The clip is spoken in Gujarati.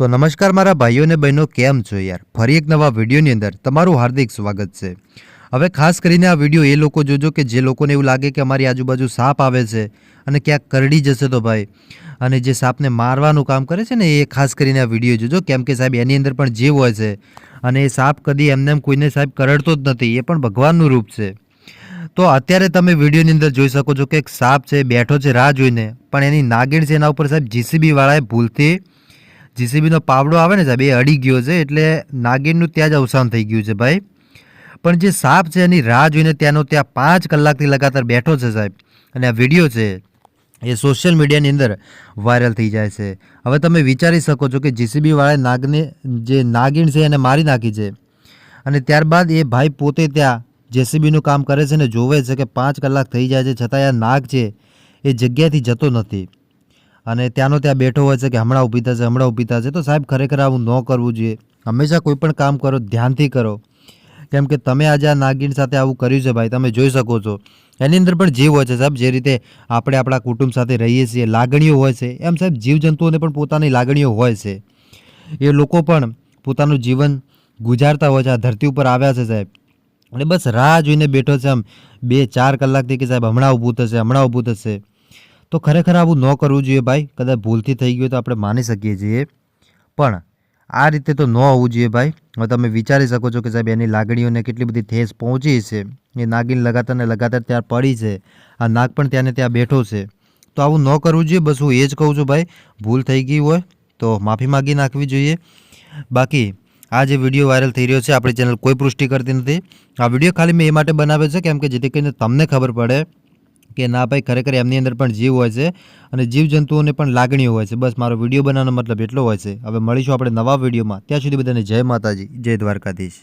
તો નમસ્કાર મારા ભાઈઓ અને બહેનો, કેમ છો યાર? ફરી એક નવા વિડીયોની અંદર તમારું હાર્દિક સ્વાગત છે. હવે ખાસ કરીને આ વીડિયો એ લોકો જોજો કે જે લોકોને એવું લાગે કે અમારી આજુબાજુ સાપ આવે છે અને ક્યાંક કરડી જશે તો ભાઈ. અને જે સાપને મારવાનું કામ કરે છે ને એ ખાસ કરીને આ વીડિયો જોજો. કેમ કે સાહેબ એની અંદર પણ જીવ હોય છે અને એ સાપ કદી એમને એમ કોઈને સાહેબ કરડતો જ નથી, એ પણ ભગવાનનું રૂપ છે. તો અત્યારે તમે વિડીયોની અંદર જોઈ શકો છો કે એક સાપ છે, બેઠો છે રાહ જોઈને, પણ એની નાગીણ છે એના ઉપર સાહેબ જીસીબીવાળાએ ભૂલથી જીસીબીનો પાવડો આવે ને સાહેબ, એ અડી ગયો છે એટલે નાગિનનું ત્યાં જ અવસાન થઈ ગયું છે ભાઈ. પણ જે સાપ છે એની રાહ જોઈને ત્યાંનો ત્યાં પાંચ કલાકથી લગાતાર બેઠો છે સાહેબ. અને આ વીડિયો છે, એ સોશિયલ મીડિયાની અંદર વાયરલ થઈ જાય છે. હવે તમે વિચારી શકો છો કે જીસીબીવાળાએ નાગને, જે નાગીણ છે એને મારી નાખી છે. અને ત્યારબાદ એ ભાઈ પોતે ત્યાં જેસીબીનું કામ કરે છે ને જોવે છે કે પાંચ કલાક થઈ જાય છે છતાં આ નાગ છે, એ જગ્યાથી જતો નથી. અને ત્યાંનો ત્યાં બેઠો હોય છે કે હમણાં ઊભી થશે, હમણાં ઊભી થશે, તો સાહેબ ખરેખર આવું ન કરવું જોઈએ. હંમેશા કોઈ પણ કામ કરો, ધ્યાનથી કરો. કેમ કે તમે આજે આ નાગિન સાથે આવું કર્યું છે ભાઈ, તમે જોઈ શકો છો. એની અંદર પણ જીવ હોય છે સાહેબ, જે રીતે આપણે આપણા કુટુંબ સાથે રહીએ છીએ, લાગણીઓ હોય છે. એમ સાહેબ, જીવજંતુઓને પણ પોતાની લાગણીઓ હોય છે. એ લોકો પણ પોતાનું જીવન ગુજારતા હોય છે, આ ધરતી ઉપર આવ્યા છે સાહેબ. અને બસ રાહ જોઈને બેઠો છે આમ બે ચાર કલાકથી કે સાહેબ હમણાં ઊભું થશે, હમણાં ઊભું થશે. તો ખરેખર આવું ન કરવું જોઈએ ભાઈ. કદાચ ભૂલથી થઈ ગયું તો આપણે માની શકીએ છીએ. પણ આ રીતે તો ન હોવું જોઈએ ભાઈ. હવે તમે વિચારી શકો છો કે સાહેબ, એની લાગણીઓને કેટલી બધી ઠેસ પહોંચી છે. એ નાગીન લગાતાર ને લગાતાર ત્યાં પડી છે. આ નાગ પણ ત્યાં ને ત્યાં બેઠો છે. તો આવું ન કરવું જોઈએ. બસ હું એ જ કહું છું ભાઈ, ભૂલ થઈ ગઈ હોય તો માફી માગી નાખવી જોઈએ. બાકી આ જે વીડિયો વાયરલ થઈ રહ્યો છે, આપણી ચેનલ કોઈ પુષ્ટિ કરતી નથી. આ વીડિયો ખાલી મેં એ માટે બનાવ્યો છે કેમ કે જેથી કરીને તમને ખબર પડે કે ના ભાઈ, ખરેખર એમની અંદર પણ જીવ હોય છે અને જીવજંતુઓને પણ લાગણીઓ હોય છે. બસ મારો વીડિયો બનાવવાનો મતલબ એટલો હોય છે. હવે મળીશું આપણે નવા વિડીયોમાં. ત્યાં સુધી બધાને જય માતાજી, જય દ્વારકાધીશ.